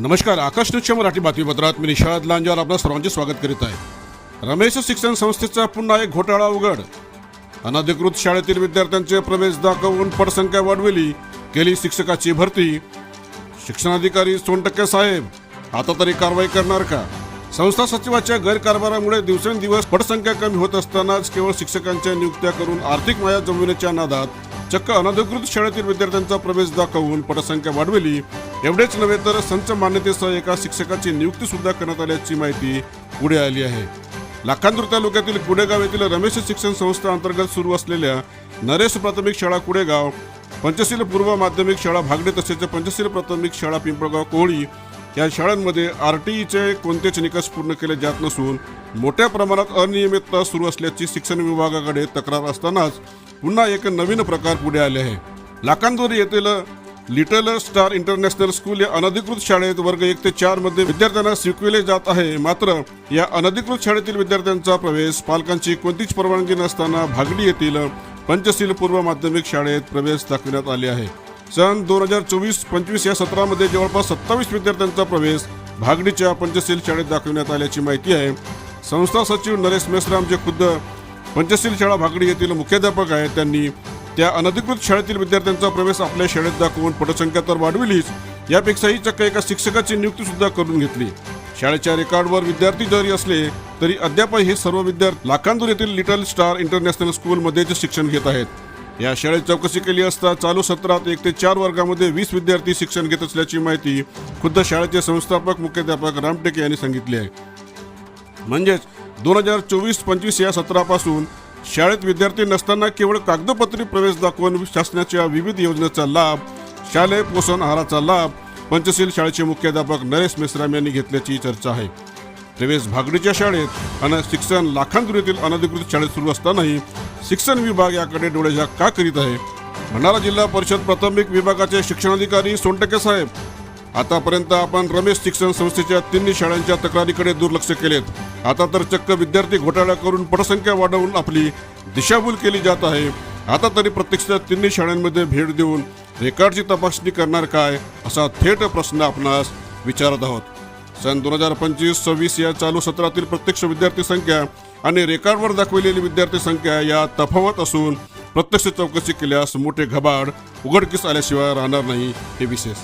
नमस्कार आकाश न्यूजच्या मराठी बातमीपत्रात मी निषाद लांजावर आपलं सर्वांचे स्वागत करीत आहे. रमेश शिक्षण संस्थेचा पुन्हा एक घोटाळा उघड. अनधिकृत शाळेतील विद्यार्थ्यांचे प्रवेश दाखवून पटसंख्या वाढविली केली शिक्षकाची भरती. शिक्षणाधिकारी सोनटक्के साहेब आता तरी कारवाई करणार का? संस्था सचिवाच्या गैरकारभारामुळे दिवसेंदिवस पटसंख्या कमी होत असतानाच केवळ शिक्षकांच्या नियुक्त्या करून आर्थिक माया जमविण्याच्या नादात चक्क अनधिकृत शाळेतील विद्यार्थ्यांचा प्रवेश दाखवून पटसंख्या वाढविली. एवढेच नव्हे तर संच मान्यतेसह एका शिक्षकाची नियुक्ती सुद्धा करण्यात आल्याची माहिती पुढे आली आहे. लाखांदूर तालुक्यातील कुडेगाव येथील रमेश शिक्षण संस्था अंतर्गत सुरू असलेल्या नरेश प्राथमिक शाळा कुडेगाव पंचशील पूर्व माध्यमिक शाळा भागडे तसेच पंचशील प्राथमिक शाळा पिंपळगाव कोहळी या शाळांमध्ये आर टी ईचे कोणतेच निकष पूर्ण केले जात नसून मोठ्या प्रमाणात अनियमितता सुरू असल्याची शिक्षण विभागाकडे तक्रार असतानाच पुन्हा एक नवीन प्रकार पुढे आले आहे. लाखांदूर येथील लिटल स्टार इंटरनॅशनल स्कूल या अनधिकृत शाळेत वर्ग एक ते चारमध्ये विद्यार्थ्यांना शिकविले जात आहे. मात्र या अनधिकृत शाळेतील विद्यार्थ्यांचा प्रवेश पालकांची कोणतीच परवानगी नसताना भागडी येथील पंचशील पूर्व माध्यमिक शाळेत प्रवेश दाखविण्यात आले आहे. सन दोन हजार चोवीस पंचवीस या सत्रामध्ये जवळपास सत्तावीस विद्यार्थ्यांचा प्रवेश भागडीच्या पंचशील शाळेत दाखविण्यात आल्याची माहिती आहे. संस्था सचिव नरेश मेश्राम जे खुद्द पंचशील शाळा भागडी येथील मुख्याध्यापक आहेत त्यांनी त्या अनधिकृत शाळेतील विद्यार्थ्यांचा प्रवेश आपल्या शाळेत दाखवून पटसंख्या तर वाढविलीच. यापेक्षाही चक्क एका शिक्षकाची नियुक्ती सुद्धा करून घेतली. शाळेच्या रेकॉर्डवर विद्यार्थी जरी असले तरी अद्याप हे सर्व विद्यार्थी लाखांदूर येथील लिटल स्टार इंटरनॅशनल स्कूलमध्येच शिक्षण घेत आहेत. या शाळेत चौकशी केली असता चालू सत्रात एक ते चार वर्गामध्ये वीस विद्यार्थी शिक्षण घेत असल्याची माहिती खुद्द शाळेचे संस्थापक मुख्याध्यापक रामटेके यांनी सांगितली आहे. म्हणजेच दोन हजार चोवीस पंचवीस या सत्रापासून शाळेत विद्यार्थी नसताना केवळ कागदपत्री प्रवेश दाखवून शासनाच्या विविध योजनेचा लाभ शालेय पोषण आहाराचा लाभ पंचशील शाळेचे मुख्याध्यापक नरेश मेश्राम यांनी घेतल्याची चर्चा आहे. प्रवेश भागडीच्या शाळेत आणि शिक्षण लाखांदुरीतील अनधिकृत शाळेत सुरू असतानाही शिक्षण विभाग याकडे डोळेझाक का करीत आहे? भंडारा जिल्हा परिषद प्राथमिक विभागाचे शिक्षणाधिकारी सोनटके साहेब आतापर्यंत आपण रमेश शिक्षण संस्थेच्या तिन्ही शाळांच्या तक्रारीकडे दुर्लक्ष केलेत. आता तर चक्क विद्यार्थी घोटाळा करून पटसंख्या वाढवून आपली दिशाभूल केली जात आहे. आता तरी प्रत्यक्षात तिन्ही शाळांमध्ये भेट देऊन रेकॉर्डची तपासणी करणार काय असा थेट प्रश्न आपणास विचारत आहोत. सन दोन हजार पंचवीस सव्वीस या चालू सत्रातील प्रत्यक्ष विद्यार्थी संख्या आणि रेकॉर्डवर दाखवलेली विद्यार्थी संख्या या तफावत असून प्रत्यक्ष चौकशी केल्यास मोठे घबाड उघडकीस आल्याशिवाय राहणार नाही हे विशेष.